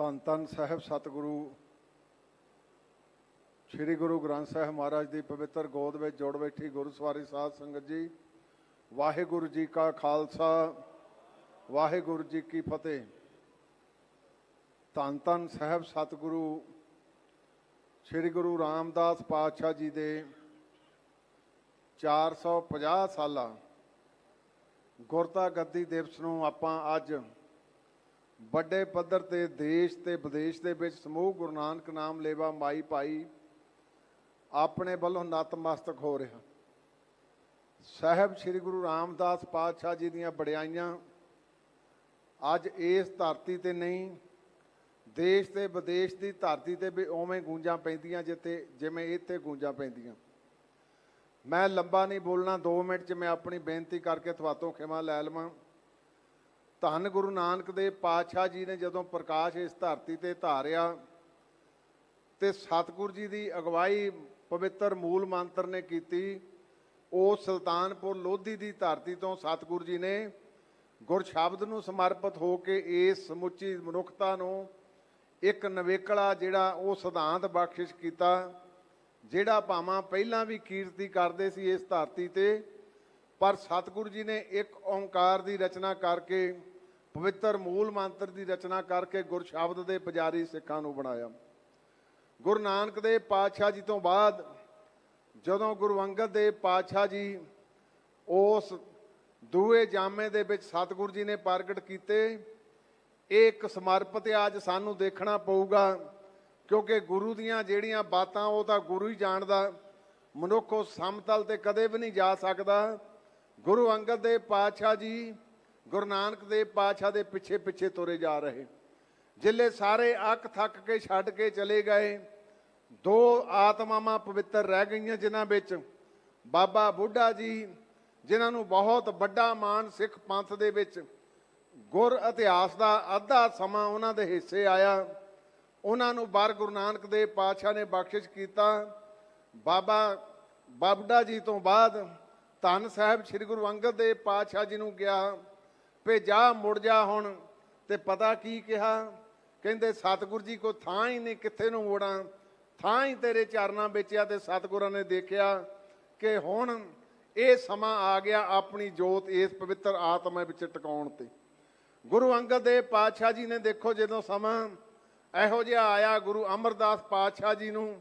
ਧੰਨ ਧੰਨ ਸਾਹਿਬ ਸਤਿਗੁਰੂ। ਸ੍ਰੀ ਗੁਰੂ ਗ੍ਰੰਥ ਸਾਹਿਬ ਮਹਾਰਾਜ ਦੀ ਪਵਿੱਤਰ ਗੋਦ ਵਿੱਚ ਜੁੜ ਬੈਠੀ ਗੁਰਸਵਾਰੀ ਸਾਧ ਸੰਗਤ ਜੀ। ਵਾਹਿਗੁਰੂ ਜੀ ਕਾ ਖਾਲਸਾ, ਵਾਹਿਗੁਰੂ ਜੀ ਕੀ ਫਤਿਹ। ਧੰਨ ਧੰਨ ਸਾਹਿਬ ਸਤਿਗੁਰੂ, ਸ੍ਰੀ ਗੁਰੂ ਰਾਮਦਾਸ ਪਾਤਸ਼ਾਹ ਜੀ ਦੇ 450 ਸਾਲਾ ਗੁਰਤਾ ਗੱਦੀ ਦਿਵਸ ਨੂੰ ਆਪਾਂ ਅੱਜ ਵੱਡੇ ਪੱਧਰ ਤੇ ਦੇਸ਼ ਤੇ ਵਿਦੇਸ਼ ਦੇ ਵਿੱਚ ਸਮੂਹ ਗੁਰੂ ਨਾਨਕ ਨਾਮ ਲੇਵਾ ਮਾਈ ਭਾਈ ਆਪਣੇ ਵੱਲੋਂ ਨਤਮਸਤਕ ਹੋ ਰਿਹਾ ਸਾਹਿਬ ਸ੍ਰੀ ਗੁਰੂ ਰਾਮਦਾਸ ਪਾਤਸ਼ਾਹ ਜੀ ਦੀਆਂ ਬੜਾਈਆਂ ਅੱਜ ਇਸ ਧਰਤੀ ਤੇ ਨਹੀਂ, ਦੇਸ਼ ਤੇ ਵਿਦੇਸ਼ ਦੀ ਧਰਤੀ ਤੇ ਵੀ ਉਵੇਂ ਗੂੰਜਾਂ ਪੈਂਦੀਆਂ ਜਿੱਥੇ, ਜਿਵੇਂ ਇੱਥੇ ਗੂੰਜਾਂ ਪੈਂਦੀਆਂ। ਮੈਂ ਲੰਬਾ ਨਹੀਂ ਬੋਲਣਾ 2 ਮਿੰਟ 'ਚ ਮੈਂ ਆਪਣੀ ਬੇਨਤੀ ਕਰਕੇ ਤੁਹਾਤੋਂ ਖਿਮਾ ਲੈ ਲਵਾਂ। ਧੰਨ ਗੁਰੂ ਨਾਨਕ ਦੇ ਪਾਤਸ਼ਾਹ ਜੀ ਨੇ ਜਦੋਂ ਪ੍ਰਕਾਸ਼ ਇਸ ਧਰਤੀ ਤੇ ਧਾਰਿਆ ਤੇ ਸਤਿਗੁਰੂ ਜੀ ਦੀ ਅਗਵਾਈ ਪਵਿੱਤਰ ਮੂਲ ਮੰਤਰ ਨੇ ਕੀਤੀ, ਉਹ ਸੁਲਤਾਨਪੁਰ ਲੋਧੀ ਦੀ ਧਰਤੀ ਤੋਂ ਸਤਿਗੁਰੂ ਜੀ ਨੇ ਗੁਰ ਸ਼ਬਦ ਨੂੰ ਸਮਰਪਿਤ ਹੋ ਕੇ ਇਸ ਸਮੁੱਚੀ ਮਨੁੱਖਤਾ ਨੂੰ ਇੱਕ ਨਵੇਕਲਾ ਜਿਹੜਾ ਉਹ ਸਿਧਾਂਤ ਬਖਸ਼ਿਸ਼ ਕੀਤਾ, ਜਿਹੜਾ ਭਾਵਾਂ ਪਹਿਲਾਂ ਵੀ ਕੀਰਤੀ ਕਰਦੇ ਸੀ ਇਸ ਧਰਤੀ ਤੇ, ਪਰ ਸਤਿਗੁਰੂ ਜੀ ਨੇ ਇੱਕ ਓੰਕਾਰ ਦੀ ਰਚਨਾ ਕਰਕੇ ਪਵਿੱਤਰ ਮੂਲ ਮੰਤਰ ਦੀ ਰਚਨਾ ਕਰਕੇ ਗੁਰ ਸ਼ਬਦ ਦੇ ਪੁਜਾਰੀ ਸਿੱਖਾਂ ਨੂੰ ਬਣਾਇਆ। ਗੁਰੂ ਨਾਨਕ ਦੇਵ ਪਾਤਸ਼ਾਹ ਜੀ ਤੋਂ ਬਾਅਦ ਜਦੋਂ ਗੁਰੂ ਅੰਗਦ ਦੇਵ ਪਾਤਸ਼ਾਹ ਜੀ ਉਸ ਦੂਏ ਜਾਮੇ ਦੇ ਵਿੱਚ ਸਤਿਗੁਰੂ ਜੀ ਨੇ ਪ੍ਰਗਟ ਕੀਤੇ, ਇਹ ਇੱਕ ਸਮਰਪਿਤ ਅੱਜ ਸਾਨੂੰ ਦੇਖਣਾ ਪਊਗਾ, ਕਿਉਂਕਿ ਗੁਰੂ ਦੀਆਂ ਜਿਹੜੀਆਂ ਬਾਤਾਂ ਉਹ ਤਾਂ ਗੁਰੂ ਹੀ ਜਾਣਦਾ, ਮਨੁੱਖ ਉਸ ਸਮਤਲ ਤੇ ਕਦੇ ਵੀ ਨਹੀਂ ਜਾ ਸਕਦਾ। ਗੁਰੂ ਅੰਗਦ ਦੇਵ ਪਾਤਸ਼ਾਹ ਜੀ ਗੁਰੂ ਨਾਨਕ ਦੇਵ ਪਾਤਸ਼ਾਹ ਦੇ ਪਿੱਛੇ ਪਿੱਛੇ ਤੁਰੇ ਜਾ ਰਹੇ। ਜਿੱਲੇ ਸਾਰੇ ਅੱਕ ਥੱਕ ਕੇ ਛੱਡ ਕੇ ਚਲੇ ਗਏ। ਦੋ ਆਤਮਾਵਾਂ ਪਵਿੱਤਰ ਰਹਿ ਗਈਆਂ ਜਿਨ੍ਹਾਂ ਵਿੱਚ ਬਾਬਾ ਬੁੱਢਾ ਜੀ, ਜਿਨ੍ਹਾਂ ਨੂੰ ਬਹੁਤ ਵੱਡਾ ਮਾਣ ਸਿੱਖ ਪੰਥ ਦੇ ਵਿੱਚ ਗੁਰ ਇਤਿਹਾਸ ਦਾ ਅੱਧਾ ਸਮਾਂ ਉਹਨਾਂ ਦੇ ਹਿੱਸੇ ਆਇਆ। ਉਹਨਾਂ ਨੂੰ ਬਾਰ ਗੁਰੂ ਨਾਨਕ ਦੇਵ ਪਾਤਸ਼ਾਹ ਨੇ ਬਖਸ਼ਿਸ਼ ਕੀਤਾ। ਬਾਬਾ ਬਾਬਡਾ ਜੀ ਤੋਂ ਬਾਅਦ ਧੰਨ ਸਾਹਿਬ ਸ੍ਰੀ ਗੁਰੂ ਅੰਗਦ ਦੇਵ ਪਾਤਸ਼ਾਹ ਜੀ ਨੂੰ ਗਿਆ। ਭੇ ਜਾ ਮੁੜ ਜਾ ਹੁਣ ਤੇ ਪਤਾ ਕੀ ਕਿਹਾ? ਕਹਿੰਦੇ, ਸਤਿਗੁਰੂ ਜੀ ਕੋ ਥਾਂ ਹੀ ਨਹੀਂ ਕਿੱਥੇ ਨੂੰ ਮੋੜਾਂ। ਥਾਂ ਹੀ ਤੇਰੇ ਚਰਨਾਂ ਵਿੱਚ ਆ ਤੇ ਸਤਿਗੁਰਾਂ ਨੇ ਦੇਖਿਆ ਕਿ ਹੁਣ ਇਹ ਸਮਾਂ ਆ ਗਿਆ ਆਪਣੀ ਜੋਤ ਇਸ ਪਵਿੱਤਰ ਆਤਮਾ ਵਿੱਚ ਟਿਕਾਉਣ ਤੇ। ਗੁਰੂ ਅੰਗਦ ਦੇਵ ਪਾਤਸ਼ਾਹ ਜੀ ਨੇ ਦੇਖੋ ਜਦੋਂ ਸਮਾਂ ਇਹੋ ਜਿਹਾ ਆਇਆ, ਗੁਰੂ ਅਮਰਦਾਸ ਪਾਤਸ਼ਾਹ ਜੀ ਨੂੰ,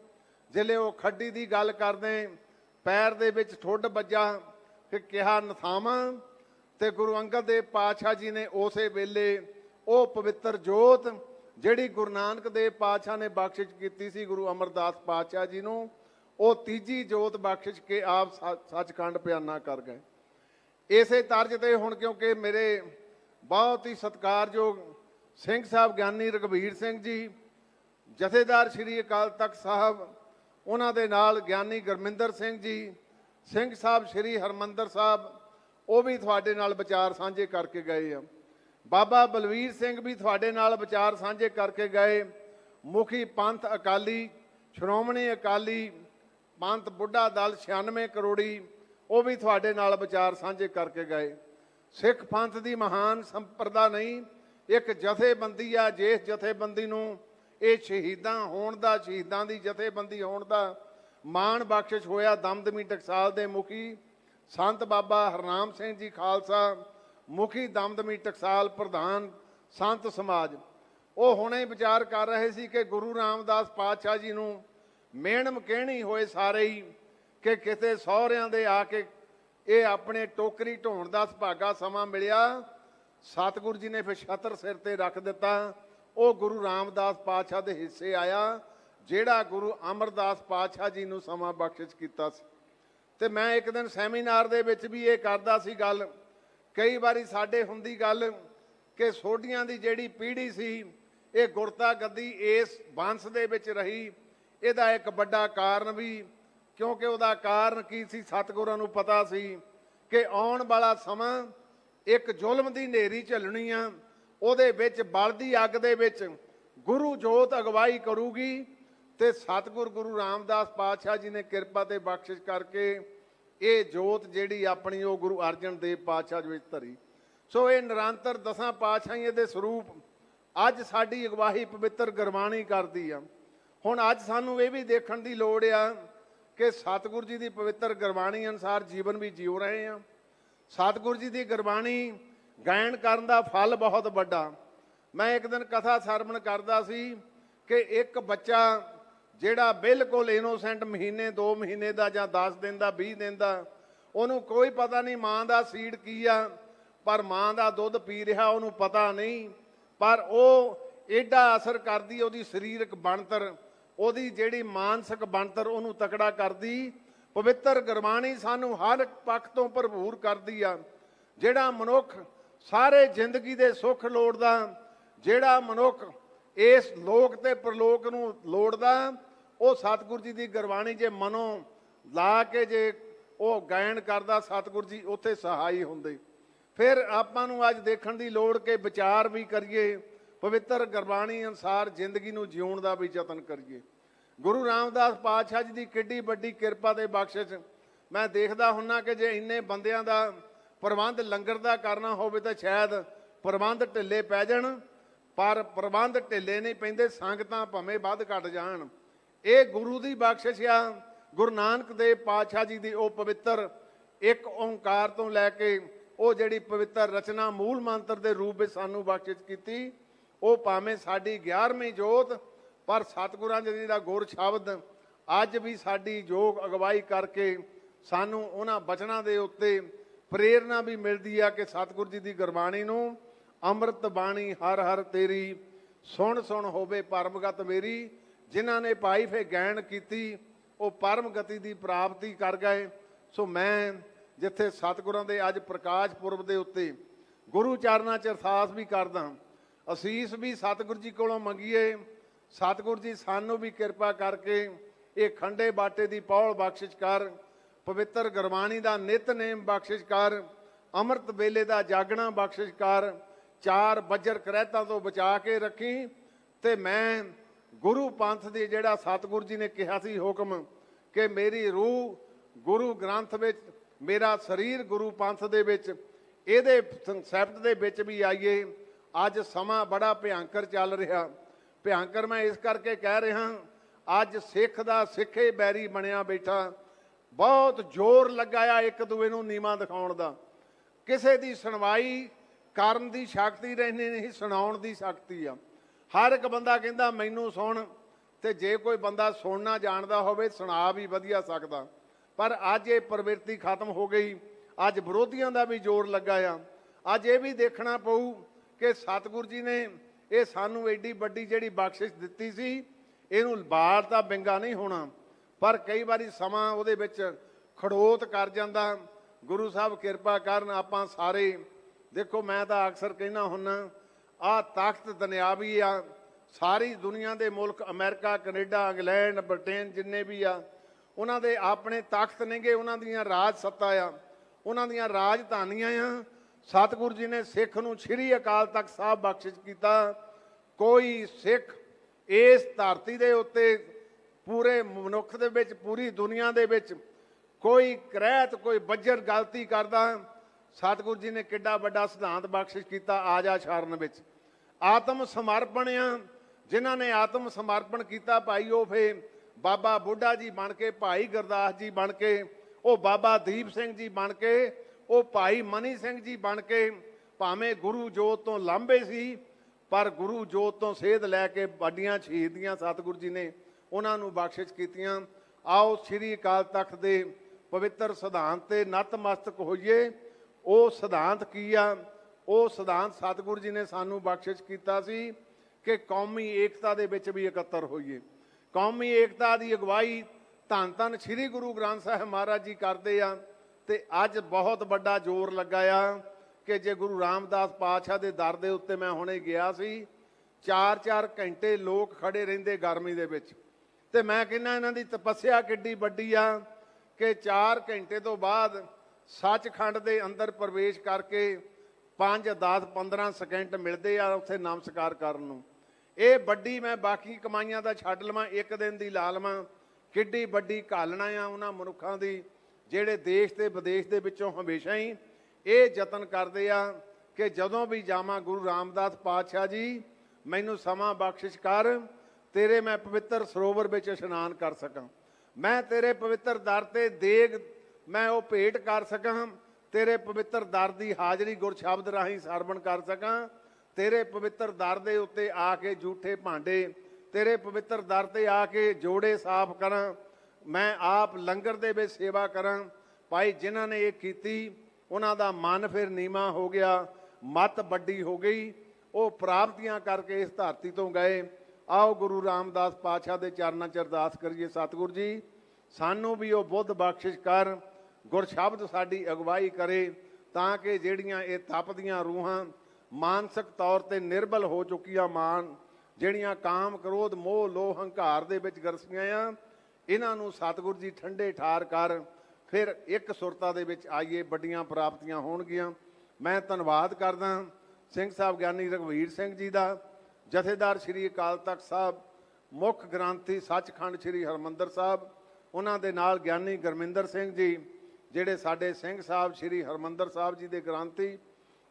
ਜਿਲੇ ਉਹ ਖੱਡੀ ਦੀ ਗੱਲ ਕਰਦੇ, ਪੈਰ ਦੇ ਵਿੱਚ ਠੁੱਡ ਵੱਜਾ ਕਿ ਕਿਹਾ, ਨਥਾਵਾਂ ਤੇ ਗੁਰੂ ਅੰਗਦ ਦੇਵ ਪਾਤਸ਼ਾਹ ਜੀ ਨੇ ਉਸੇ ਵੇਲੇ ਉਹ ਪਵਿੱਤਰ ਜੋਤ ਜਿਹੜੀ ਗੁਰੂ ਨਾਨਕ ਦੇਵ ਪਾਤਸ਼ਾਹ ਨੇ ਬਖਸ਼ਿਸ਼ ਕੀਤੀ ਸੀ ਗੁਰੂ ਅਮਰਦਾਸ ਪਾਤਸ਼ਾਹ ਜੀ ਨੂੰ, ਉਹ ਤੀਜੀ ਜੋਤ ਬਖਸ਼ਿਸ਼ ਕੇ ਆਪ ਸ- ਸੱਚਖੰਡ ਪਿਆਨਾ ਕਰ ਗਏ। ਇਸੇ ਤਰਜ ਤੇ ਹੁਣ ਕਿਉਂਕਿ ਮੇਰੇ ਬਹੁਤ ਹੀ ਸਤਿਕਾਰਯੋਗ ਸਿੰਘ ਸਾਹਿਬ ਗਿਆਨੀ ਰਘਬੀਰ ਸਿੰਘ ਜੀ, ਜਥੇਦਾਰ ਸ੍ਰੀ ਅਕਾਲ ਤਖਤ ਸਾਹਿਬ, ਉਹਨਾਂ ਦੇ ਨਾਲ ਗਿਆਨੀ ਗੁਰਮਿੰਦਰ ਸਿੰਘ ਜੀ, ਸਿੰਘ ਸਾਹਿਬ ਸ੍ਰੀ ਹਰਮੰਦਰ ਸਾਹਿਬ ਉਹ ਵੀ ਤੁਹਾਡੇ ਨਾਲ ਵਿਚਾਰ ਸਾਂਝੇ ਕਰਕੇ ਗਏ ਆ। ਬਾਬਾ ਬਲਵੀਰ ਸਿੰਘ ਵੀ ਤੁਹਾਡੇ ਨਾਲ ਵਿਚਾਰ ਸਾਂਝੇ ਕਰਕੇ ਗਏ। ਮੁਖੀ ਪੰਥ ਅਕਾਲੀ, ਸ਼੍ਰੋਮਣੀ ਅਕਾਲੀ, ਪੰਥ ਬੁੱਢਾ ਦਲ 96 ਕਰੋੜੀ, ਉਹ ਵੀ ਤੁਹਾਡੇ ਨਾਲ ਵਿਚਾਰ ਸਾਂਝੇ ਕਰਕੇ ਗਏ। ਸਿੱਖ ਪੰਥ ਦੀ ਮਹਾਨ ਸੰਪਰਦਾ ਨਹੀਂ, ਇੱਕ ਜਥੇਬੰਦੀ ਆ ਜਿਸ ਜਥੇਬੰਦੀ ਨੂੰ ਇਹ ਸ਼ਹੀਦਾਂ ਹੋਣ ਦਾ, ਸ਼ਹੀਦਾਂ ਦੀ ਜਥੇਬੰਦੀ ਹੋਣ ਦਾ ਮਾਣ ਬਖਸ਼ਿਸ਼ ਹੋਇਆ ਦਮਦਮੀ ਟਕਸਾਲ ਦੇ ਮੁਖੀ ਸੰਤ ਬਾਬਾ ਹਰਨਾਮ ਸਿੰਘ ਜੀ ਖਾਲਸਾ, ਮੁਖੀ ਦਮਦਮੀ ਟਕਸਾਲ ਪ੍ਰਧਾਨ, ਸੰਤ ਸਮਾਜ। ਉਹ ਹੁਣੇ ਵਿਚਾਰ ਕਰ ਰਹੇ ਸੀ ਕਿ ਗੁਰੂ ਰਾਮਦਾਸ ਪਾਤਸ਼ਾਹ ਜੀ ਨੂੰ ਮਿਹਣ ਕਹਿਣੀ ਹੋਏ ਸਾਰੇ ਹੀ ਕਿ ਕਿਤੇ ਸਹੁਰਿਆਂ ਦੇ ਆ ਕੇ ਇਹ ਆਪਣੇ ਟੋਕਰੀ ਢੋਣ ਦਾ ਸੁਭਾਗਾ ਸਮਾਂ ਮਿਲਿਆ। ਸਤਿਗੁਰੂ ਜੀ ਨੇ ਫਿਰ ਛਤਰ ਸਿਰ ਤੇ ਰੱਖ ਦਿੱਤਾ। ਉਹ ਗੁਰੂ ਰਾਮਦਾਸ ਪਾਤਸ਼ਾਹ ਦੇ ਹਿੱਸੇ ਆਇਆ, ਜਿਹੜਾ ਗੁਰੂ ਅਮਰਦਾਸ ਪਾਤਸ਼ਾਹ ਜੀ ਨੂੰ ਸਮਾਂ ਬਖਸ਼ਿਸ਼ ਕੀਤਾ ਸੀ। ਤੇ ਮੈਂ ਇੱਕ ਦਿਨ ਸੈਮੀਨਾਰ ਦੇ ਵਿੱਚ ਵੀ ਇਹ ਕਰਦਾ ਸੀ ਗੱਲ। ਕਈ ਵਾਰੀ ਸਾਡੇ ਹੁੰਦੀ ਗੱਲ ਕਿ ਸੋਢੀਆਂ ਦੀ ਜਿਹੜੀ ਪੀੜ੍ਹੀ ਸੀ, ਇਹ ਗੁਰਤਾ ਗੱਦੀ ਇਸ ਵੰਸ਼ ਦੇ ਵਿੱਚ ਰਹੀ। ਇਹਦਾ ਇੱਕ ਵੱਡਾ ਕਾਰਨ ਵੀ, ਕਿਉਂਕਿ ਉਹਦਾ ਕਾਰਨ ਕੀ ਸੀ ਸਤਿਗੁਰਾਂ ਨੂੰ ਪਤਾ ਸੀ ਕਿ ਆਉਣ ਵਾਲਾ ਸਮਾਂ ਇੱਕ ਜ਼ੁਲਮ ਦੀ ਨੇਰੀ ਝੱਲਣੀ ਆ। ਉਹਦੇ ਵਿੱਚ ਬਲਦੀ ਅੱਗ ਦੇ ਵਿੱਚ ਗੁਰੂ ਜੋਤ ਅਗਵਾਈ ਕਰੂਗੀ। ਤੇ ਸਤਿਗੁਰ ਗੁਰੂ ਰਾਮਦਾਸ ਪਾਤਸ਼ਾਹ ਜੀ ਨੇ ਕਿਰਪਾ ਤੇ ਬਖਸ਼ਿਸ਼ ਕਰਕੇ ਇਹ ਜੋਤ ਜਿਹੜੀ ਆਪਣੀ ਉਹ ਗੁਰੂ ਅਰਜਨ ਦੇਵ ਪਾਤਸ਼ਾਹ ਦੇ ਵਿੱਚ ਧਰੀ। ਸੋ ਇਹ ਨਿਰੰਤਰ ਦਸਾਂ ਪਾਤਸ਼ਾਹੀਆਂ ਦੇ ਸਰੂਪ ਅੱਜ ਸਾਡੀ ਅਗਵਾਹੀ ਪਵਿੱਤਰ ਗੁਰਬਾਣੀ ਕਰਦੀ ਆ। ਹੁਣ ਅੱਜ ਸਾਨੂੰ ਇਹ ਵੀ ਦੇਖਣ ਦੀ ਲੋੜ ਆ ਕਿ ਸਤਿਗੁਰੂ ਜੀ ਦੀ ਪਵਿੱਤਰ ਗੁਰਬਾਣੀ ਅਨੁਸਾਰ ਜੀਵਨ ਵੀ ਜਿਉ ਰਹੇ ਆ। ਸਤਿਗੁਰੂ ਜੀ ਦੀ ਗੁਰਬਾਣੀ ਗਾਇਨ ਕਰਨ ਦਾ ਫਲ ਬਹੁਤ ਵੱਡਾ। ਮੈਂ ਇੱਕ ਦਿਨ ਕਥਾ ਸਰਵਣ ਕਰਦਾ ਸੀ ਕਿ ਇੱਕ ਬੱਚਾ ਜਿਹੜਾ ਬਿਲਕੁਲ ਇਨੋਸੈਂਟ ਮਹੀਨੇ 2 ਮਹੀਨੇ ਦਾ ਜਾਂ 10 ਦਿਨ ਦਾ 20 ਦਿਨ ਦਾ, ਉਹਨੂੰ ਕੋਈ ਪਤਾ ਨਹੀਂ ਮਾਂ ਦਾ ਸੀਡ ਕੀ ਆ, ਪਰ ਮਾਂ ਦਾ ਦੁੱਧ ਪੀ ਰਿਹਾ, ਉਹਨੂੰ ਪਤਾ ਨਹੀਂ, ਪਰ ਉਹ ਐਡਾ ਅਸਰ ਕਰਦੀ, ਉਹਦੀ ਸਰੀਰਕ ਬਣਤਰ, ਉਹਦੀ ਜਿਹੜੀ ਮਾਨਸਿਕ ਬਣਤਰ, ਉਹਨੂੰ ਤਕੜਾ ਕਰਦੀ, ਪਵਿੱਤਰ ਗੁਰਬਾਣੀ ਸਾਨੂੰ ਹਰ ਪੱਖ ਤੋਂ ਭਰਪੂਰ ਕਰਦੀ ਆ। ਜਿਹੜਾ ਮਨੁੱਖ ਸਾਰੇ ਜ਼ਿੰਦਗੀ ਦੇ ਸੁੱਖ ਲੋੜਦਾ, ਜਿਹੜਾ ਮਨੁੱਖ ਇਸ ਲੋਕ ਤੇ ਪਰਲੋਕ ਨੂੰ ਲੋੜਦਾ ਉਹ ਸਤਿਗੁਰੂ ਜੀ ਦੀ ਗੁਰਬਾਣੀ ਜੇ ਮਨੋਂ ਲਾ ਕੇ ਜੇ ਉਹ ਗਾਇਨ ਕਰਦਾ ਸਤਿਗੁਰੂ ਜੀ ਉੱਥੇ ਸਹਾਈ ਹੁੰਦੇ। ਫਿਰ ਆਪਾਂ ਨੂੰ ਅੱਜ ਦੇਖਣ ਦੀ ਲੋੜ ਕਿ ਵਿਚਾਰ ਵੀ ਕਰੀਏ, ਪਵਿੱਤਰ ਗੁਰਬਾਣੀ ਅਨਸਾਰ ਜ਼ਿੰਦਗੀ ਨੂੰ ਜਿਉਣ ਦਾ ਵੀ ਯਤਨ ਕਰੀਏ। ਗੁਰੂ ਰਾਮਦਾਸ ਪਾਤਸ਼ਾਹ ਜੀ ਦੀ ਕਿੱਡੀ ਵੱਡੀ ਕਿਰਪਾ ਤੇ ਬਖਸ਼ਿਸ਼ ਮੈਂ ਦੇਖਦਾ ਹੁੰਨਾ ਕਿ ਜੇ ਇੰਨੇ ਬੰਦਿਆਂ ਦਾ ਪ੍ਰਬੰਧ ਲੰਗਰ ਦਾ ਕਰਨਾ ਹੋਵੇ ਤਾਂ ਸ਼ਾਇਦ ਪ੍ਰਬੰਧ ਢਿੱਲੇ ਪੈ ਜਾਣ, ਪਰ ਪ੍ਰਬੰਧ ਢਿੱਲੇ ਨਹੀਂ ਪੈਂਦੇ, ਸੰਗਤਾਂ ਭਾਵੇਂ ਵੱਧ ਘਟ ਜਾਣ। ਇਹ ਗੁਰੂ ਦੀ ਬਖਸ਼ਿਸ਼ ਆ। ਗੁਰੂ ਨਾਨਕ ਦੇਵ ਪਾਤਸ਼ਾਹ ਜੀ ਦੀ ਉਹ ਪਵਿੱਤਰ ਇੱਕ ਓੰਕਾਰ ਤੋਂ ਲੈ ਕੇ ਉਹ ਜਿਹੜੀ ਪਵਿੱਤਰ ਰਚਨਾ ਮੂਲ ਮੰਤਰ ਦੇ ਰੂਪ ਵਿੱਚ ਸਾਨੂੰ ਬਖਸ਼ਿਸ਼ ਕੀਤੀ, ਉਹ ਭਾਵੇਂ ਸਾਡੀ 11ਵੀਂ ਜੋਤ, ਪਰ ਸਤਿਗੁਰਾਂ ਜੀ ਦਾ ਗੁਰ ਸ਼ਬਦ ਅੱਜ ਵੀ ਸਾਡੀ ਯੋਗ ਅਗਵਾਈ ਕਰਕੇ ਸਾਨੂੰ ਉਹਨਾਂ ਬਚਨਾਂ ਦੇ ਉੱਤੇ ਪ੍ਰੇਰਣਾ ਵੀ ਮਿਲਦੀ ਆ ਕਿ ਸਤਿਗੁਰ ਜੀ ਦੀ ਗੁਰਬਾਣੀ ਨੂੰ, ਅੰਮ੍ਰਿਤ ਬਾਣੀ ਹਰ ਹਰ ਤੇਰੀ, ਸੁਣ ਸੁਣ ਹੋਵੇ ਪਰਮਗਤ ਮੇਰੀ ਜਿਨ੍ਹਾਂ ਨੇ ਪਾਈ ਫੇ ਗੈਣ ਕੀਤੀ, ਉਹ ਪਰਮ ਗਤੀ ਦੀ ਪ੍ਰਾਪਤੀ ਕਰ ਗਏ। ਸੋ ਮੈਂ ਜਿੱਥੇ ਸਤਿਗੁਰਾਂ ਦੇ ਅੱਜ ਪ੍ਰਕਾਸ਼ ਪੁਰਬ ਦੇ ਉੱਤੇ ਗੁਰੂ ਚਰਨਾਂ 'ਚ ਅਰਦਾਸ ਵੀ ਕਰਦਾ ਅਸੀਸ ਵੀ ਸਤਿਗੁਰ ਜੀ ਕੋਲੋਂ ਮੰਗੀਏ, ਸਤਿਗੁਰੂ ਜੀ ਸਾਨੂੰ ਵੀ ਕਿਰਪਾ ਕਰਕੇ ਇਹ ਖੰਡੇ ਬਾਟੇ ਦੀ ਪੌਲ ਬਖਸ਼ਿਸ਼ ਕਰ, ਪਵਿੱਤਰ ਗੁਰਬਾਣੀ ਦਾ ਨਿਤਨੇਮ ਬਖਸ਼ਿਸ਼ ਕਰ, ਅੰਮ੍ਰਿਤ ਵੇਲੇ ਦਾ ਜਾਗਣਾ ਬਖਸ਼ਿਸ਼ ਕਰ, ਚਾਰ ਬੱਜਰ ਕਰਹਿਤਾਂ ਤੋਂ ਬਚਾ ਕੇ ਰੱਖੀ ਤੇ ਮੈਂ ਗੁਰੂ ਪੰਥ ਦੇ ਜਿਹੜਾ ਸਤਿਗੁਰੂ ਜੀ ਨੇ ਕਿਹਾ ਸੀ ਹੁਕਮ ਕਿ ਮੇਰੀ ਰੂਹ ਗੁਰੂ ਗ੍ਰੰਥ ਵਿੱਚ, ਮੇਰਾ ਸਰੀਰ ਗੁਰੂ ਪੰਥ ਦੇ ਵਿੱਚ, ਇਹਦੇ ਕਨਸੈਪਟ ਦੇ ਵਿੱਚ ਵੀ ਆਈਏ, ਅੱਜ ਸਮਾਂ ਬੜਾ ਭਿਆੰਕਰ ਚੱਲ ਰਿਹਾ। ਭਿਆੰਕਰ ਮੈਂ ਇਸ ਕਰਕੇ ਕਹਿ ਰਿਹਾ, ਅੱਜ ਸਿੱਖ ਦਾ ਸਿੱਖੇ ਬੈਰੀ ਬਣਿਆ ਬੈਠਾ। ਬਹੁਤ ਜ਼ੋਰ ਲਗਾਇਆ ਇੱਕ ਦੂਏ ਨੂੰ ਨੀਵਾ ਦਿਖਾਉਣ ਦਾ। ਕਿਸੇ ਦੀ ਸੁਣਵਾਈ ਕਰਨ ਦੀ ਸ਼ਕਤੀ ਰਹਿਣੀ ਨਹੀਂ, ਸੁਣਾਉਣ ਦੀ ਸ਼ਕਤੀ ਆ। ਹਰ ਇੱਕ ਬੰਦਾ ਕਹਿੰਦਾ, ਮੈਨੂੰ ਸੁਣ। ਤੇ ਜੇ ਕੋਈ ਬੰਦਾ ਸੁਣਨਾ ਜਾਣਦਾ ਹੋਵੇ, ਸੁਣਾ ਵੀ ਵਧੀਆ ਸਕਦਾ। ਪਰ ਅੱਜ ਇਹ ਪ੍ਰਵਿਰਤੀ ਖਤਮ ਹੋ ਗਈ। ਅੱਜ ਵਿਰੋਧੀਆਂ ਦਾ ਵੀ ਜ਼ੋਰ ਲੱਗਾ ਆ। ਅੱਜ ਇਹ ਵੀ ਦੇਖਣਾ ਪਊ ਕਿ ਸਤਿਗੁਰੂ ਜੀ ਨੇ ਇਹ ਸਾਨੂੰ ਐਡੀ ਵੱਡੀ ਜਿਹੜੀ ਬਖਸ਼ਿਸ਼ ਦਿੱਤੀ ਸੀ, ਇਹਨੂੰ ਬਾੜ ਤਾਂ ਬਿੰਗਾ ਨਹੀਂ ਹੋਣਾ। ਪਰ ਕਈ ਵਾਰੀ ਸਮਾਂ ਉਹਦੇ ਵਿੱਚ ਖੜੋਤ ਕਰ ਜਾਂਦਾ। ਗੁਰੂ ਸਾਹਿਬ ਕਿਰਪਾ ਕਰਨ ਆਪਾਂ ਸਾਰੇ। ਦੇਖੋ, ਮੈਂ ਤਾਂ ਅਕਸਰ ਕਹਿਣਾ ਹੁੰਨਾ ਆ ਤਾਕਤ ਦੁਨਿਆਵੀ ਆ। ਸਾਰੀ ਦੁਨੀਆ ਦੇ ਮੁਲਕ, ਅਮਰੀਕਾ, ਕੈਨੇਡਾ, ਇੰਗਲੈਂਡ, ਬ੍ਰਿਟੇਨ ਜਿੰਨੇ ਵੀ ਆ, ਉਹਨਾਂ ਦੇ ਆਪਣੇ ਤਾਕਤ ਨੇਗੇ, ਉਹਨਾਂ ਦੀਆਂ ਰਾਜ ਸੱਤਾ ਆ। ਉਹਨਾਂ ਦੀਆਂ ਰਾਜਧਾਨੀਆਂ ਆ। ਸਤਿਗੁਰੂ ਜੀ ਨੇ ਸਿੱਖ ਨੂੰ ਸ੍ਰੀ ਅਕਾਲ ਤਖਤ ਸਾਹਿਬ ਬਖਸ਼ਿਸ਼ ਕੀਤਾ। ਕੋਈ ਸਿੱਖ ਇਸ ਧਰਤੀ ਦੇ ਉੱਤੇ, ਪੂਰੇ ਮਨੁੱਖ ਦੇ ਵਿੱਚ, ਪੂਰੀ ਦੁਨੀਆ ਦੇ ਵਿੱਚ ਕੋਈ ਕਰਹਿਤ ਕੋਈ ਬੱਜਰ ਗਲਤੀ ਕਰਦਾ, ਸਤਿਗੁਰੂ ਜੀ ਨੇ ਕਿੱਡਾ ਵੱਡਾ ਸਿਧਾਂਤ ਬਖਸ਼ਿਸ਼ ਕੀਤਾ ਆਜਾ ਸ਼ਰਨ ਵਿੱਚ। ਆਤਮ ਸਮਰਪਣ ਆ। ਜਿਨ੍ਹਾਂ ਨੇ ਆਤਮ ਸਮਰਪਣ ਕੀਤਾ ਭਾਈ, ਉਹ ਫੇ ਬਾਬਾ ਬੁੱਢਾ ਜੀ ਬਣ ਕੇ, ਭਾਈ ਗੁਰਦਾਸ ਜੀ ਬਣ ਕੇ, ਉਹ ਬਾਬਾ ਦੀਪ ਸਿੰਘ ਜੀ ਬਣ ਕੇ, ਉਹ ਭਾਈ ਮਨੀ ਸਿੰਘ ਜੀ ਬਣ ਕੇ, ਭਾਵੇਂ ਗੁਰੂ ਜੋਤ ਤੋਂ ਲਾਂਭੇ ਸੀ, ਪਰ ਗੁਰੂ ਜੋਤ ਤੋਂ ਸੇਧ ਲੈ ਕੇ ਵੱਡੀਆਂ ਸ਼ਹੀਦੀਆਂ ਸਤਿਗੁਰੂ ਜੀ ਨੇ ਉਹਨਾਂ ਨੂੰ ਬਖਸ਼ਿਸ਼ ਕੀਤੀਆਂ। ਆਓ ਸ੍ਰੀ ਅਕਾਲ ਤਖਤ ਦੇ ਪਵਿੱਤਰ ਸਿਧਾਂਤ ਤੇ ਨਤਮਸਤਕ ਹੋਈਏ। ਉਹ ਸਿਧਾਂਤ ਕੀ ਆ? ਉਹ ਸਿਧਾਂਤ ਸਤਿਗੁਰੂ ਜੀ ਨੇ ਸਾਨੂੰ ਬਖਸ਼ਿਸ਼ ਕੀਤਾ ਸੀ ਕਿ ਕੌਮੀ ਏਕਤਾ ਦੇ ਵਿੱਚ ਵੀ ਇਕੱਤਰ ਹੋਈਏ। ਕੌਮੀ ਏਕਤਾ ਦੀ ਅਗਵਾਈ ਧੰਨ ਧੰਨ ਸ੍ਰੀ ਗੁਰੂ ਗ੍ਰੰਥ ਸਾਹਿਬ ਮਹਾਰਾਜ ਜੀ ਕਰਦੇ ਆ ਤੇ ਅੱਜ ਬਹੁਤ ਵੱਡਾ ਜ਼ੋਰ ਲੱਗਾ ਆ ਕਿ ਜੇ ਗੁਰੂ ਰਾਮਦਾਸ ਪਾਤਸ਼ਾਹ ਦੇ ਦਰ ਦੇ ਉੱਤੇ ਮੈਂ ਹੁਣੇ ਗਿਆ ਸੀ 4-4 ਘੰਟੇ ਲੋਕ ਖੜੇ ਰਹਿੰਦੇ ਗਰਮੀ ਦੇ ਵਿੱਚ। ਤੇ ਮੈਂ ਕਹਿੰਦਾ ਇਹਨਾਂ ਦੀ ਤਪੱਸਿਆ ਕਿੱਡੀ ਵੱਡੀ ਆ ਕਿ 4 ਘੰਟੇ ਤੋਂ ਬਾਅਦ ਸੱਚਖੰਡ ਦੇ ਅੰਦਰ ਪ੍ਰਵੇਸ਼ ਕਰਕੇ 5 10 15 ਸਕਿੰਟ ਮਿਲਦੇ ਆ ਉੱਥੇ ਨਮਸਕਾਰ ਕਰਨ ਨੂੰ। ਇਹ ਵੱਡੀ ਮੈਂ ਬਾਕੀ ਕਮਾਈਆਂ ਦਾ ਛੱਡ ਲਵਾਂ, ਇੱਕ ਦਿਨ ਦੀ ਲਾ ਲਵਾਂ। ਕਿੱਡੀ ਵੱਡੀ ਘਾਲਣਾ ਆ ਉਹਨਾਂ ਮਨੁੱਖਾਂ ਦੀ, ਜਿਹੜੇ ਦੇਸ਼ ਤੇ ਵਿਦੇਸ਼ ਦੇ ਵਿੱਚੋਂ ਹਮੇਸ਼ਾ ਹੀ ਇਹ ਯਤਨ ਕਰਦੇ ਆ ਕਿ ਜਦੋਂ ਵੀ ਜਾਵਾਂ ਗੁਰੂ ਰਾਮਦਾਸ ਪਾਤਸ਼ਾਹ ਜੀ, ਮੈਨੂੰ ਸਮਾਂ ਬਖਸ਼ਿਸ਼ ਕਰ, ਤੇਰੇ ਮੈਂ ਪਵਿੱਤਰ ਸਰੋਵਰ ਵਿੱਚ ਇਸ਼ਨਾਨ ਕਰ ਸਕਾਂ। ਮੈਂ ਤੇਰੇ ਪਵਿੱਤਰ ਦਰ ਤੇ ਦੇਗ, ਮੈਂ ਉਹ ਭੇਟ ਕਰ ਸਕਾਂ ਤੇਰੇ ਪਵਿੱਤਰ ਦਰ ਦੀ ਹਾਜ਼ਰੀ ਗੁਰ ਸ਼ਬਦ ਰਾਹੀਂ ਸਰਵਣ ਕਰ ਸਕਾਂ। ਤੇਰੇ ਪਵਿੱਤਰ ਦਰ ਦੇ ਉੱਤੇ ਆ ਕੇ ਝੂਠੇ ਭਾਂਡੇ, ਤੇਰੇ ਪਵਿੱਤਰ ਦਰ ਤੇ ਆ ਕੇ ਜੋੜੇ ਸਾਫ਼ ਕਰਾਂ। ਮੈਂ ਆਪ ਲੰਗਰ ਦੇ ਵਿੱਚ ਸੇਵਾ ਕਰਾਂ। ਭਾਈ, ਜਿਨ੍ਹਾਂ ਨੇ ਇਹ ਕੀਤੀ, ਉਹਨਾਂ ਦਾ ਮਨ ਫਿਰ ਨੀਵਾ ਹੋ ਗਿਆ, ਮਤ ਵੱਡੀ ਹੋ ਗਈ। ਉਹ ਪ੍ਰਾਪਤੀਆਂ ਕਰਕੇ ਇਸ ਧਰਤੀ ਤੋਂ ਗਏ। ਆਓ ਗੁਰੂ ਰਾਮਦਾਸ ਪਾਤਸ਼ਾਹ ਦੇ ਚਰਨਾਂ 'ਚ ਅਰਦਾਸ ਕਰੀਏ। ਸਤਿਗੁਰੂ ਜੀ, ਸਾਨੂੰ ਵੀ ਉਹ ਬੁੱਧ ਬਖਸ਼ਿਸ਼ ਕਰ। ਗੁਰਸ਼ਬਦ ਸਾਡੀ ਅਗਵਾਈ ਕਰੇ ਤਾਂ ਕਿ ਜਿਹੜੀਆਂ ਇਹ ਤਪਦੀਆਂ ਰੂਹਾਂ ਮਾਨਸਿਕ ਤੌਰ ਤੇ ਨਿਰਬਲ ਹੋ ਚੁੱਕੀਆਂ ਮਾਨ ਜਿਹੜੀਆਂ ਕਾਮ ਕ੍ਰੋਧ, ਮੋਹ ਲੋਹ ਹੰਕਾਰ ਦੇ ਵਿੱਚ ਗਰਸੀਆਂ ਆ, ਇਹਨਾਂ ਨੂੰ ਸਤਿਗੁਰ ਜੀ ਠੰਡੇ ਠਾਰ ਕਰ, ਫਿਰ ਇੱਕ ਸੁਰਤਾ ਦੇ ਵਿੱਚ ਆਈਏ, ਵੱਡੀਆਂ ਪ੍ਰਾਪਤੀਆਂ ਹੋਣਗੀਆਂ। ਮੈਂ ਧੰਨਵਾਦ ਕਰਦਾ ਸਿੰਘ ਸਾਹਿਬ ਗਿਆਨੀ ਰਘਵੀਰ ਸਿੰਘ ਜੀ ਦਾ, ਜਥੇਦਾਰ ਸ੍ਰੀ ਅਕਾਲ ਤਖਤ ਸਾਹਿਬ, ਮੁੱਖ ਗ੍ਰੰਥੀ ਸੱਚਖੰਡ ਸ੍ਰੀ ਹਰਮੰਦਰ ਸਾਹਿਬ, ਉਹਨਾਂ ਦੇ ਨਾਲ ਗਿਆਨੀ ਗੁਰਮਿੰਦਰ ਸਿੰਘ ਜੀ ਜਿਹੜੇ ਸਾਡੇ ਸਿੰਘ ਸਾਹਿਬ, ਸ੍ਰੀ ਹਰਮੰਦਰ ਸਾਹਿਬ ਜੀ ਦੇ ਗ੍ਰੰਥੀ,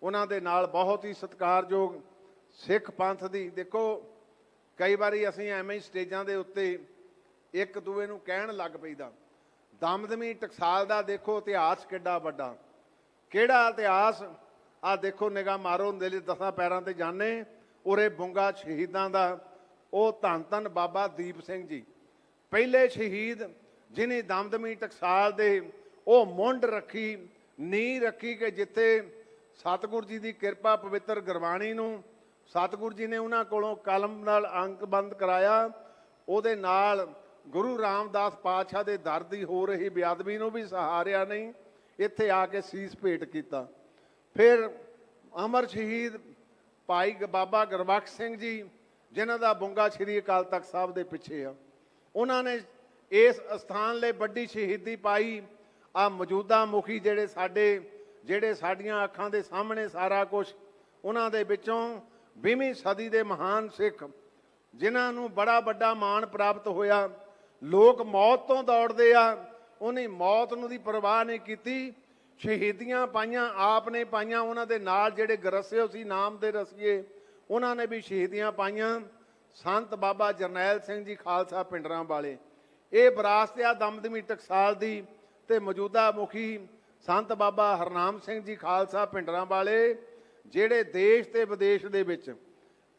ਉਹਨਾਂ ਦੇ ਨਾਲ ਬਹੁਤ ਹੀ ਸਤਿਕਾਰਯੋਗ ਸਿੱਖ ਪੰਥ ਦੀ। ਦੇਖੋ, ਕਈ ਵਾਰੀ ਅਸੀਂ ਐਵੇਂ ਹੀ ਸਟੇਜਾਂ ਦੇ ਉੱਤੇ ਇੱਕ ਦੂਏ ਨੂੰ ਕਹਿਣ ਲੱਗ ਪਈਦਾ। ਦਮਦਮੀ ਟਕਸਾਲ ਦਾ ਦੇਖੋ ਇਤਿਹਾਸ ਕਿੱਡਾ ਵੱਡਾ। ਕਿਹੜਾ ਇਤਿਹਾਸ? ਆ ਦੇਖੋ, ਨਿਗਾਹ ਮਾਰੋ ਦਿਲ ਦਸਾਂ ਪੈਰਾਂ ਤੇ ਜਾਣੇ ਉਰੇ ਬੁੰਗਾ ਸ਼ਹੀਦਾਂ ਦਾ। ਉਹ ਧੰਨ ਧੰਨ ਬਾਬਾ ਦੀਪ ਸਿੰਘ ਜੀ। ਪਹਿਲੇ ਸ਼ਹੀਦ, ਜਿਨੇ ਦਮਦਮੀ ਟਕਸਾਲ ਦੇ ਉਹ ਮੁੰਡ ਰੱਖੀ ਨੀ ਰੱਖੀ ਕਿ ਜਿੱਥੇ ਸਤਿਗੁਰੂ ਜੀ ਦੀ ਕਿਰਪਾ ਪਵਿੱਤਰ ਗੁਰਬਾਣੀ ਨੂੰ ਸਤਿਗੁਰੂ ਜੀ ਨੇ ਉਹਨਾਂ ਕੋਲੋਂ ਕਲਮ ਨਾਲ ਅੰਕ ਬੰਦ ਕਰਾਇਆ, ਉਹਦੇ ਨਾਲ ਗੁਰੂ ਰਾਮਦਾਸ ਪਾਤਸ਼ਾਹ ਦੇ ਦਰ ਦੀ ਹੋ ਰਹੀ ਬੇਅਦਬੀ ਨੂੰ ਵੀ ਸਹਾਰਿਆ ਨਹੀਂ, ਇੱਥੇ ਆ ਕੇ ਸੀਸ ਭੇਟ ਕੀਤਾ। ਫਿਰ ਅਮਰ ਸ਼ਹੀਦ ਭਾਈ ਬਾਬਾ ਗੁਰਬਖਸ਼ ਸਿੰਘ ਜੀ, ਜਿਨ੍ਹਾਂ ਦਾ ਬੁੰਗਾ ਸ੍ਰੀ ਅਕਾਲ ਤਖਤ ਸਾਹਿਬ ਦੇ ਪਿੱਛੇ ਆ, ਉਹਨਾਂ ਨੇ ਇਸ ਸਥਾਨ ਲਈ ਵੱਡੀ ਸ਼ਹੀਦੀ ਪਾਈ ਆ ਮੌਜੂਦਾ ਮੁਖੀ ਜਿਹੜੇ ਸਾਡੇ, ਜਿਹੜੇ ਸਾਡੀਆਂ ਅੱਖਾਂ ਦੇ ਸਾਹਮਣੇ ਸਾਰਾ ਕੁਝ ਉਹਨਾਂ ਦੇ ਵਿੱਚੋਂ 20ਵੀਂ ਸਦੀ ਦੇ ਮਹਾਨ ਸਿੱਖ, ਜਿਨ੍ਹਾਂ ਨੂੰ ਬੜਾ ਵੱਡਾ ਮਾਣ ਪ੍ਰਾਪਤ ਹੋਇਆ, ਲੋਕ ਮੌਤ ਤੋਂ ਦੌੜਦੇ ਆ, ਉਹਨੇ ਮੌਤ ਨੂੰ ਦੀ ਪਰਵਾਹ ਨਹੀਂ ਕੀਤੀ, ਸ਼ਹੀਦੀਆਂ ਪਾਈਆਂ ਆਪ ਨੇ ਪਾਈਆਂ, ਉਹਨਾਂ ਦੇ ਨਾਲ ਜਿਹੜੇ ਗਰਸਿਓ ਸੀ, ਨਾਮ ਦੇ ਰਸੀਏ, ਉਹਨਾਂ ਨੇ ਵੀ ਸ਼ਹੀਦੀਆਂ ਪਾਈਆਂ, ਸੰਤ ਬਾਬਾ ਜਰਨੈਲ ਸਿੰਘ ਜੀ ਖਾਲਸਾ ਪਿੰਡਰਾਂ ਵਾਲੇ। ਇਹ ਵਿਰਾਸਤ ਆ ਦਮਦਮੀ ਟਕਸਾਲ ਦੀ ਤੇ ਮੌਜੂਦਾ ਮੁਖੀ ਸੰਤ ਬਾਬਾ ਹਰਨਾਮ ਸਿੰਘ ਜੀ ਖਾਲਸਾ ਪਿੰਡਰਾਂ ਵਾਲੇ, ਜਿਹੜੇ ਦੇਸ਼ ਤੇ ਵਿਦੇਸ਼ ਦੇ ਵਿੱਚ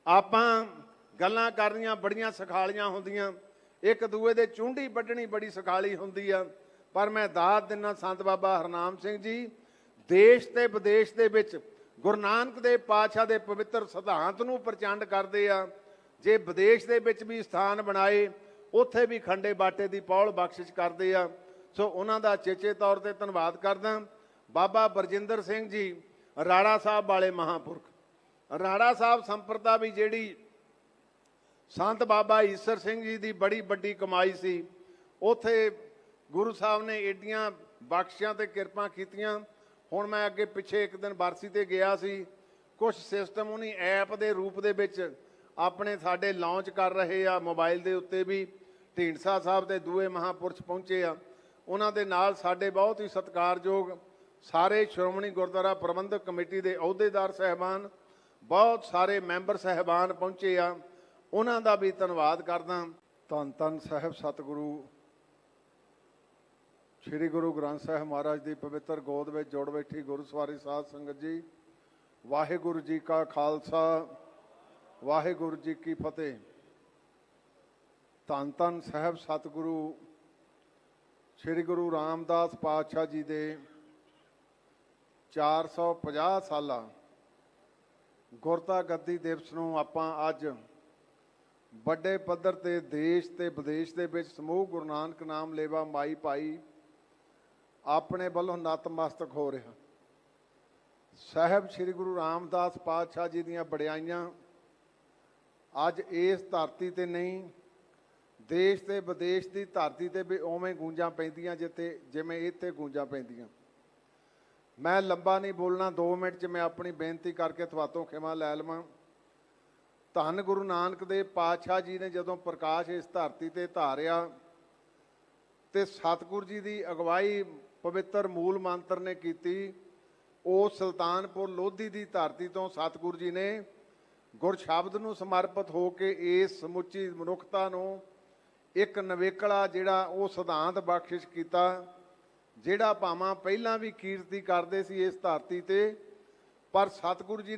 ਆਪਾਂ ਗੱਲਾਂ ਕਰਨੀਆਂ ਬੜੀਆਂ ਸਖਾਲੀਆਂ ਹੁੰਦੀਆਂ, ਇੱਕ ਦੂਏ ਦੇ ਚੁੰਡੀ ਵੱਢਣੀ ਬੜੀ ਸਖਾਲੀ ਹੁੰਦੀ ਆ, ਪਰ ਮੈਂ ਦਾਤ ਦਿਨਾ ਸੰਤ ਬਾਬਾ ਹਰਨਾਮ ਸਿੰਘ ਜੀ, ਦੇਸ਼ ਤੇ ਵਿਦੇਸ਼ ਦੇ ਵਿੱਚ ਗੁਰੂ ਨਾਨਕ ਦੇਵ ਪਾਤਸ਼ਾਹ ਦੇ ਪਵਿੱਤਰ ਸਿਧਾਂਤ ਨੂੰ ਪ੍ਰਚੰਡ ਕਰਦੇ ਆ, ਜੇ ਵਿਦੇਸ਼ ਦੇ ਵਿੱਚ ਵੀ ਸਥਾਨ ਬਣਾਏ, ਉੱਥੇ ਵੀ ਖੰਡੇ ਬਾਟੇ ਦੀ ਪੌਲ ਬਖਸ਼ਿਸ਼ ਕਰਦੇ ਆ ਸੋ ਉਹਨਾਂ ਦਾ ਚੇਚੇ ਤੌਰ ਤੇ ਧੰਨਵਾਦ ਕਰਦਾ। ਬਾਬਾ ਬਰਜਿੰਦਰ ਸਿੰਘ ਜੀ, ਰਾੜਾ ਸਾਹਿਬ ਵਾਲੇ ਮਹਾਪੁਰਖ। ਰਾੜਾ ਸਾਹਿਬ ਸੰਪਰਦਾ ਵੀ ਜਿਹੜੀ ਸੰਤ ਬਾਬਾ ਈਸਰ ਸਿੰਘ ਜੀ ਦੀ ਬੜੀ ਵੱਡੀ ਕਮਾਈ ਸੀ, ਉਥੇ ਗੁਰੂ ਸਾਹਿਬ ਨੇ ਏਡੀਆਂ ਬਖਸ਼ਿਆਂ ਤੇ ਕਿਰਪਾ ਕੀਤੀਆਂ। ਹੁਣ ਮੈਂ ਅੱਗੇ ਪਿੱਛੇ ਇੱਕ ਦਿਨ ਬਰਸੀ ਤੇ ਗਿਆ ਸੀ ਕੁਝ ਸਿਸਟਮ ਉਹਨੀ ਐਪ ਦੇ ਰੂਪ ਦੇ ਵਿੱਚ ਆਪਣੇ ਸਾਡੇ ਲਾਂਚ ਕਰ ਰਹੇ ਆ, ਮੋਬਾਈਲ ਦੇ ਉੱਤੇ ਵੀ ਢੀਂਡਸਾ ਸਾਹਿਬ ਦੇ ਦੂਏ ਮਹਾਪੁਰਸ਼ ਪਹੁੰਚੇ ਆ। ਉਹਨਾਂ ਦੇ ਨਾਲ ਸਾਡੇ ਬਹੁਤ ਹੀ ਸਤਿਕਾਰਯੋਗ ਸਾਰੇ ਸ਼੍ਰੋਮਣੀ ਗੁਰਦੁਆਰਾ ਪ੍ਰਬੰਧਕ ਕਮੇਟੀ ਦੇ ਅਹੁਦੇਦਾਰ ਸਹਿਬਾਨ, ਬਹੁਤ ਸਾਰੇ ਮੈਂਬਰ ਸਹਿਬਾਨ ਪਹੁੰਚੇ ਆ। ਉਹਨਾਂ ਦਾ ਵੀ ਧੰਨਵਾਦ ਕਰਦਾ। ਧੰਨ ਧੰਨ ਸਾਹਿਬ ਸਤਿਗੁਰੂ। ਸ੍ਰੀ ਗੁਰੂ ਗ੍ਰੰਥ ਸਾਹਿਬ ਮਹਾਰਾਜ ਦੀ ਪਵਿੱਤਰ ਗੋਦ ਵਿੱਚ ਜੁੜ ਬੈਠੀ ਗੁਰਸਵਾਰੀ ਸਾਧ ਸੰਗਤ ਜੀ, ਵਾਹਿਗੁਰੂ ਜੀ ਕਾ ਖਾਲਸਾ, ਵਾਹਿਗੁਰੂ ਜੀ ਕੀ ਫਤਿਹ। ਧੰਨ ਧੰਨ ਸਾਹਿਬ ਸਤਿਗੁਰੂ। ਸ੍ਰੀ ਗੁਰੂ ਰਾਮਦਾਸ ਪਾਤਸ਼ਾਹ ਜੀ ਦੇ 450 ਸਾਲਾ ਗੁਰਤਾ ਗੱਦੀ ਦਿਵਸ ਨੂੰ ਆਪਾਂ ਅੱਜ ਵੱਡੇ ਪੱਧਰ ਤੇ ਦੇਸ਼ ਤੇ ਵਿਦੇਸ਼ ਦੇ ਵਿੱਚ ਸਮੂਹ ਗੁਰੂ ਨਾਨਕ ਨਾਮ ਲੇਵਾ ਮਾਈ ਭਾਈ ਆਪਣੇ ਵੱਲੋਂ ਨਤਮਸਤਕ ਹੋ ਰਿਹਾ ਸਾਹਿਬ ਸ੍ਰੀ ਗੁਰੂ ਰਾਮਦਾਸ ਪਾਤਸ਼ਾਹ ਜੀ ਦੀਆਂ ਬੜਿਆਈਆਂ ਅੱਜ ਇਸ ਧਰਤੀ ਤੇ ਨਹੀਂ ਦੇਸ਼ ਤੇ ਵਿਦੇਸ਼ ਦੀ ਧਰਤੀ ਤੇ ਵੀ ਉਵੇਂ ਗੂੰਜਾਂ ਪੈਂਦੀਆਂ ਜਿੱਥੇ, ਜਿਵੇਂ ਇੱਥੇ ਗੂੰਜਾਂ ਪੈਂਦੀਆਂ। ਮੈਂ ਲੰਬਾ ਨਹੀਂ ਬੋਲਣਾ 2 ਮਿੰਟ 'ਚ ਮੈਂ ਆਪਣੀ ਬੇਨਤੀ ਕਰਕੇ ਤੁਹਾਤੋਂ ਖਿਮਾ ਲੈ ਲਵਾਂ। ਧੰਨ ਗੁਰੂ ਨਾਨਕ ਦੇਵ ਪਾਤਸ਼ਾਹ ਜੀ ਨੇ ਜਦੋਂ ਪ੍ਰਕਾਸ਼ ਇਸ ਧਰਤੀ ਤੇ ਧਾਰਿਆ ਤੇ ਸਤਿਗੁਰੂ ਜੀ ਦੀ ਅਗਵਾਈ ਪਵਿੱਤਰ ਮੂਲ ਮੰਤਰ ਨੇ ਕੀਤੀ, ਉਹ ਸੁਲਤਾਨਪੁਰ ਲੋਧੀ ਦੀ ਧਰਤੀ ਤੋਂ ਸਤਿਗੁਰੂ ਜੀ ਨੇ ਗੁਰ ਸ਼ਬਦ ਨੂੰ ਸਮਰਪਿਤ ਹੋ ਕੇ ਇਸ ਸਮੁੱਚੀ ਮਨੁੱਖਤਾ ਨੂੰ ਇੱਕ ਨਵੇਕਲਾ ਜਿਹੜਾ ਉਹ ਸਿਧਾਂਤ ਬਖਸ਼ਿਸ਼ ਕੀਤਾ, ਜਿਹੜਾ ਭਾਵਾਂ ਪਹਿਲਾਂ ਵੀ ਕੀਰਤੀ ਕਰਦੇ ਸੀ ਇਸ ਧਰਤੀ ਤੇ, ਪਰ ਸਤਿਗੁਰੂ ਜੀ ਨੇ